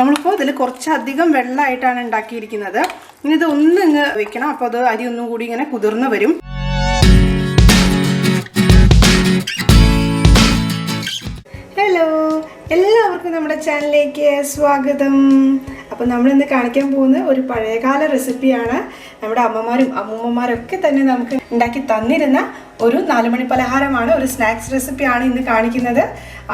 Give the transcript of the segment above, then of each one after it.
നമ്മളിപ്പോൾ ഇതിൽ കുറച്ചധികം വെള്ളമായിട്ടാണ് ഉണ്ടാക്കിയിരിക്കുന്നത്. ഇനി ഇത് ഒന്ന് ഇങ്ങ് വെക്കണം. അപ്പോൾ അത് അരി ഒന്നും കൂടി ഇങ്ങനെ കുതിർന്ന് വരും. ഹലോ എല്ലാവർക്കും നമ്മുടെ ചാനലിലേക്ക് സ്വാഗതം. അപ്പോൾ നമ്മളിന്ന് കാണിക്കാൻ പോകുന്ന ഒരു പഴയകാല റെസിപ്പിയാണ് നമ്മുടെ അമ്മമാരും അമ്മൂമ്മമാരും ഒക്കെ തന്നെ നമുക്ക് ഉണ്ടാക്കി തന്നിരുന്ന ഒരു നാലുമണി പലഹാരമാണ് ഒരു സ്നാക്സ് റെസിപ്പിയാണ് ഇന്ന് കാണിക്കുന്നത്.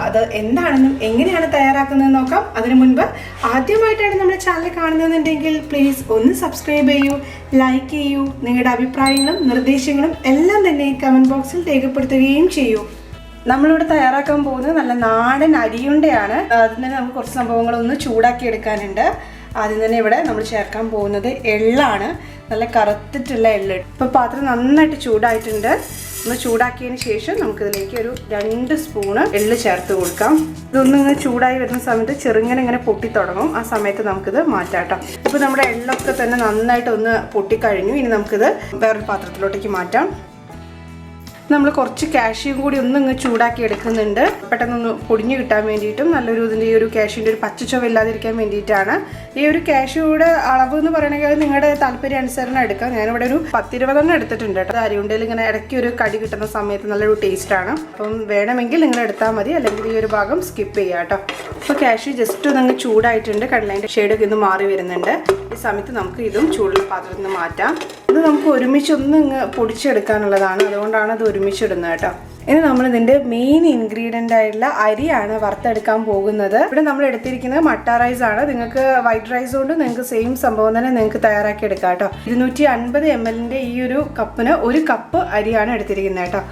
അത് എന്താണെന്നും എങ്ങനെയാണ് തയ്യാറാക്കുന്നത് നോക്കാം. അതിനു മുൻപ് ആദ്യമായിട്ടാണ് നമ്മുടെ ചാനൽ കാണുന്നതെന്നുണ്ടെങ്കിൽ പ്ലീസ് ഒന്ന് സബ്സ്ക്രൈബ് ചെയ്യൂ ലൈക്ക് ചെയ്യൂ നിങ്ങളുടെ അഭിപ്രായങ്ങളും നിർദ്ദേശങ്ങളും എല്ലാം തന്നെ കമന്റ് ബോക്സിൽ രേഖപ്പെടുത്തുകയും ചെയ്യൂ. നമ്മളിവിടെ തയ്യാറാക്കാൻ പോകുന്നത് നല്ല നാടൻ അരിയുണ്ടയാണ്. അതിന് നമുക്ക് കുറച്ച് സംഭവങ്ങളൊന്ന് ചൂടാക്കി എടുക്കാനുണ്ട് ആദ്യം തന്നെ ഇവിടെ നമ്മൾ ചേർക്കാൻ പോകുന്നത് എള്ളാണ്. നല്ല കറുത്തിട്ടുള്ള എള്ള്. ഇപ്പോൾ പാത്രം നന്നായിട്ട് ചൂടായിട്ടുണ്ട്. ഒന്ന് ചൂടാക്കിയതിന് ശേഷം നമുക്കിതിലേക്ക് ഒരു രണ്ട് സ്പൂണ് എള്ള് ചേർത്ത് കൊടുക്കാം. ഇതൊന്നും ഇങ്ങനെ ചൂടായി വരുന്ന സമയത്ത് ചെറുങ്ങനെ ഇങ്ങനെ പൊട്ടി തുടങ്ങും. ആ സമയത്ത് നമുക്കിത് മാറ്റാട്ടോ ഇപ്പോൾ നമ്മുടെ എള്ളൊക്കെ തന്നെ നന്നായിട്ട് ഒന്ന് പൊട്ടിക്കഴിഞ്ഞു ഇനി നമുക്കിത് വേറൊരു പാത്രത്തിലോട്ടേക്ക് മാറ്റാം. നമ്മൾ കുറച്ച് കാഷ്യും കൂടി ഒന്ന് ഇങ്ങ് ചൂടാക്കി എടുക്കുന്നുണ്ട്. പെട്ടെന്നൊന്ന് പൊടിഞ്ഞു കിട്ടാൻ വേണ്ടിയിട്ടും നല്ലൊരു ഇതിന്റെ ഈ ഒരു കാഷ്യൂന്റെ ഒരു പച്ചച്ചൊവ ഇല്ലാതിരിക്കാൻ വേണ്ടിയിട്ടാണ്. ഈ ഒരു കാഷ്യൂടെ അളവ് എന്ന് പറയണമെങ്കിൽ നിങ്ങളുടെ താല്പര്യം അനുസരണം എടുക്കാം. ഞാനിവിടെ ഒരു പത്തിരുപതെണ്ണം എടുത്തിട്ടുണ്ട് കേട്ടോ. അരിയുണ്ടയിൽ ഇങ്ങനെ ഇടയ്ക്ക് ഒരു കടി കിട്ടുന്ന സമയത്ത് നല്ലൊരു ടേസ്റ്റാണ് അപ്പം വേണമെങ്കിൽ നിങ്ങൾ എടുത്താൽ മതി. അല്ലെങ്കിൽ ഈ ഒരു ഭാഗം സ്കിപ്പ് ചെയ്യാം കേട്ടോ. അപ്പോൾ കാഷ്യൂ ജസ്റ്റ് ഒന്ന് ചൂടായിട്ടുണ്ട്. കടലേന്റെ ഷെയ്ഡൊക്കെ ഇന്ന് മാറി വരുന്നുണ്ട്. ഈ സമയത്ത് നമുക്ക് ഇതും ചൂടുള്ള പാത്രത്തിൽ നിന്ന് മാറ്റാം. ഇത് നമുക്ക് ഒരുമിച്ചൊന്ന് ഇങ്ങ് പൊടിച്ചെടുക്കാനുള്ളതാണ്. അതുകൊണ്ടാണ് അത് ഒരുമിച്ചിടുന്നത് കേട്ടോ. ഇനി നമ്മൾ ഇതിന്റെ മെയിൻ ഇൻഗ്രീഡിയന്റ് ആയിട്ടുള്ള അരിയാണ് വറുത്തെടുക്കാൻ പോകുന്നത്. ഇവിടെ നമ്മൾ എടുത്തിരിക്കുന്നത് മട്ട റൈസ് ആണ്. നിങ്ങൾക്ക് വൈറ്റ് റൈസ് കൊണ്ട് നിങ്ങൾക്ക് സെയിം സംഭവം തന്നെ നിങ്ങൾക്ക് തയ്യാറാക്കി എടുക്കാം കേട്ടോ. ഇരുന്നൂറ്റി അൻപത് എം എല്ലിന്റെ ഈ ഒരു കപ്പിന് ഒരു കപ്പ് അരിയാണ് എടുത്തിരിക്കുന്നത് കേട്ടോ.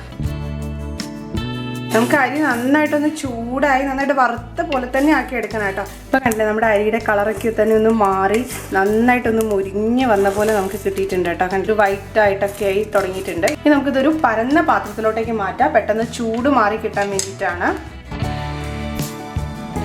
നമുക്ക് അരി നന്നായിട്ടൊന്ന് ചൂടായി നന്നായിട്ട് വറുത്ത പോലെ തന്നെ ആക്കി എടുക്കണം കേട്ടോ. ഇപ്പം കണ്ടില്ലേ നമ്മുടെ അരിയുടെ കളറൊക്കെ തന്നെ ഒന്ന് മാറി നന്നായിട്ടൊന്ന് മുരിഞ്ഞ് വന്ന പോലെ നമുക്ക് കിട്ടിയിട്ടുണ്ട് കേട്ടോ. കണ്ടിട്ട് വൈറ്റ് ആയിട്ടൊക്കെ ആയി തുടങ്ങിയിട്ടുണ്ട്. ഇനി നമുക്കിതൊരു പരന്ന പാത്രത്തിലോട്ടേക്ക് മാറ്റാം. പെട്ടെന്ന് ചൂട് മാറി കിട്ടാൻ വേണ്ടിയിട്ടാണ്.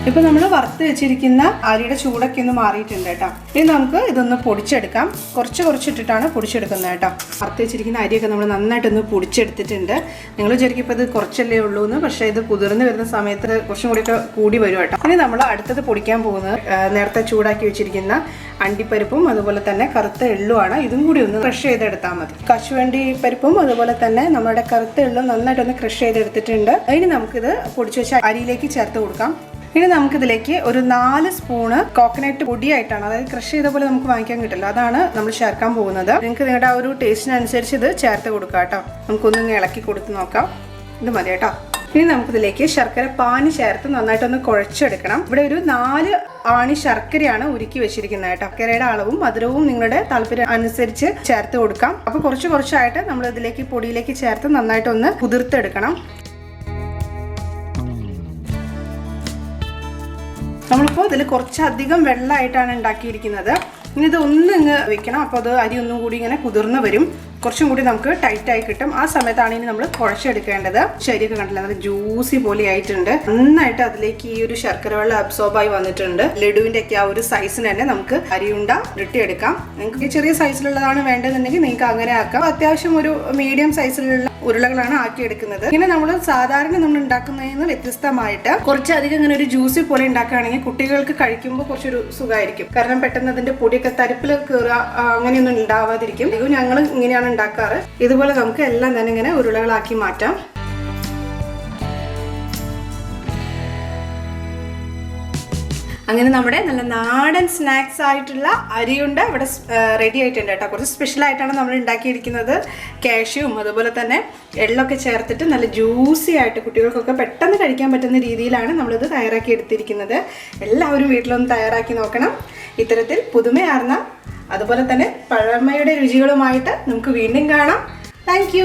ഇപ്പൊ നമ്മൾ വറുത്ത് വെച്ചിരിക്കുന്ന അരിയുടെ ചൂടൊക്കെ ഒന്ന് മാറിയിട്ടുണ്ട് കേട്ടോ. ഇനി നമുക്ക് ഇതൊന്ന് പൊടിച്ചെടുക്കാം. കുറച്ച് കുറച്ചിട്ടിട്ടാണ് പൊടിച്ചെടുക്കുന്നത് കേട്ടോ. വറുത്ത് വെച്ചിരിക്കുന്ന അരിയൊക്കെ നമ്മൾ നന്നായിട്ട് ഒന്ന് പൊടിച്ചെടുത്തിട്ടുണ്ട്. നിങ്ങൾ വിചാരിക്കും ഇപ്പോൾ ഇത് കുറച്ചല്ലേ ഉള്ളൂ എന്ന് പക്ഷേ ഇത് കുതിർന്ന് വരുന്ന സമയത്ത് കുറച്ചും കൂടിയൊക്കെ കൂടി വരും കേട്ടോ. ഇനി നമ്മൾ അടുത്തത് പൊടിക്കാൻ പോകുന്നത് നേരത്തെ ചൂടാക്കി വെച്ചിരിക്കുന്ന അണ്ടിപ്പരിപ്പും അതുപോലെ തന്നെ കറുത്ത എള്ളുമാണ്. ഇതും കൂടി ഒന്ന് ക്രഷ് ചെയ്തെടുത്താൽ മതി. കശുവണ്ടി പരിപ്പും അതുപോലെ തന്നെ നമ്മുടെ കറുത്ത എള്ളും നന്നായിട്ടൊന്ന് ക്രഷ് ചെയ്തെടുത്തിട്ടുണ്ട്. അതിന് നമുക്കിത് പൊടിച്ചു വെച്ച അരിയിലേക്ക് ചേർത്ത് കൊടുക്കാം. ഇനി നമുക്കിതിലേക്ക് ഒരു നാല് സ്പൂണ് കോക്കനട്ട് പൊടിയായിട്ടാണ് അതായത് ക്രഷ് ചെയ്ത പോലെ നമുക്ക് വാങ്ങിക്കാൻ കിട്ടില്ല. അതാണ് നമ്മൾ ചേർക്കാൻ പോകുന്നത്. നിങ്ങൾക്ക് നിങ്ങളുടെ ആ ഒരു ടേസ്റ്റിനനുസരിച്ച് ഇത് ചേർത്ത് കൊടുക്കാം കേട്ടോ. നമുക്കൊന്ന് ഇളക്കി കൊടുത്ത് നോക്കാം. ഇത് മതി കേട്ടോ. ഇനി നമുക്കിതിലേക്ക് ശർക്കര പാനി ചേർത്ത് നന്നായിട്ടൊന്ന് കുഴച്ചെടുക്കണം. ഇവിടെ ഒരു നാല് ആണി ശർക്കരയാണ് ഉരുക്കി വെച്ചിരിക്കുന്നത് കേട്ടോ. ശർക്കരയുടെ അളവും മധുരവും നിങ്ങളുടെ താല്പര്യം അനുസരിച്ച് ചേർത്ത് കൊടുക്കാം. അപ്പോൾ കുറച്ച് കുറച്ചായിട്ട് നമ്മൾ ഇതിലേക്ക് പൊടിയിലേക്ക് ചേർത്ത് നന്നായിട്ടൊന്ന് കുതിർത്തെടുക്കണം. നമ്മളിപ്പോൾ ഇതിൽ കുറച്ചധികം വെള്ളമായിട്ടാണ് ഉണ്ടാക്കിയിരിക്കുന്നത്. ഇനി ഇത് ഒന്ന് ഇങ്ങ് വെക്കണം. അപ്പോൾ അത് അരി ഒന്നും കൂടി ഇങ്ങനെ കുതിർന്ന് വരും. കുറച്ചും കൂടി നമുക്ക് ടൈറ്റായി കിട്ടും. ആ സമയത്താണ് ഇനി നമ്മൾ കുഴച്ചെടുക്കേണ്ടത്. ശരിയൊക്കെ കണ്ടില്ല? നല്ല ജ്യൂസി പോലെ ആയിട്ടുണ്ട്. നന്നായിട്ട് അതിലേക്ക് ഈ ഒരു ശർക്കര വെള്ളം അബ്സോർബ് ആയി വന്നിട്ടുണ്ട്. ലഡുവിന്റെ ഒക്കെ ആ ഒരു സൈസിന് തന്നെ നമുക്ക് അരിയുണ്ട ഉരുട്ടിയെടുക്കാം നിങ്ങൾക്ക് ചെറിയ സൈസിലുള്ളതാണ് വേണ്ടതെന്നുണ്ടെങ്കിൽ നിങ്ങൾക്ക് അങ്ങനെ ആക്കാം. അത്യാവശ്യം ഒരു മീഡിയം സൈസിലുള്ള ഉരുളകളാണ് ആക്കിയെടുക്കുന്നത് ഇങ്ങനെ നമ്മൾ സാധാരണ നമ്മൾ ഉണ്ടാക്കുന്നതിൽ നിന്ന് വ്യത്യസ്തമായിട്ട് കുറച്ചധികം ഇങ്ങനെ ഒരു ജ്യൂസി പോലെ ഉണ്ടാക്കുകയാണെങ്കിൽ കുട്ടികൾക്ക് കഴിക്കുമ്പോൾ കുറച്ചൊരു സുഖമായിരിക്കും. കാരണം പെട്ടെന്ന് അതിന്റെ പൊടിയൊക്കെ തരിപ്പിൽ കയറുക അങ്ങനെയൊന്നും ഉണ്ടാവാതിരിക്കും. ഞങ്ങൾ ഇങ്ങനെയാണ് ഉണ്ടാക്കാറ്. ഇതുപോലെ നമുക്ക് എല്ലാം തന്നെ ഇങ്ങനെ ഉരുളകളാക്കി മാറ്റാം. അങ്ങനെ നമ്മുടെ നല്ല നാടൻ സ്നാക്സ് ആയിട്ടുള്ള അരിയുണ്ട. ഇവിടെ റെഡി ആയിട്ടുണ്ട് കേട്ടോ. കുറച്ച് സ്പെഷ്യൽ ആയിട്ടാണ് നമ്മൾ ഉണ്ടാക്കിയിരിക്കുന്നത്. കാഷ്യൂം അതുപോലെ തന്നെ എള്ളൊക്കെ ചേർത്തിട്ട് നല്ല ജ്യൂസി ആയിട്ട് കുട്ടികൾക്കൊക്കെ പെട്ടെന്ന് കഴിക്കാൻ പറ്റുന്ന രീതിയിലാണ് നമ്മളിത് തയ്യാറാക്കി എടുത്തിരിക്കുന്നത്. എല്ലാവരും വീട്ടിലൊന്ന് തയ്യാറാക്കി നോക്കണം. ഇത്തരത്തിൽ പുതുമയാർന്ന അതുപോലെ തന്നെ പഴമയുടെ രുചികളുമായിട്ട് നമുക്ക് വീണ്ടും കാണാം. താങ്ക്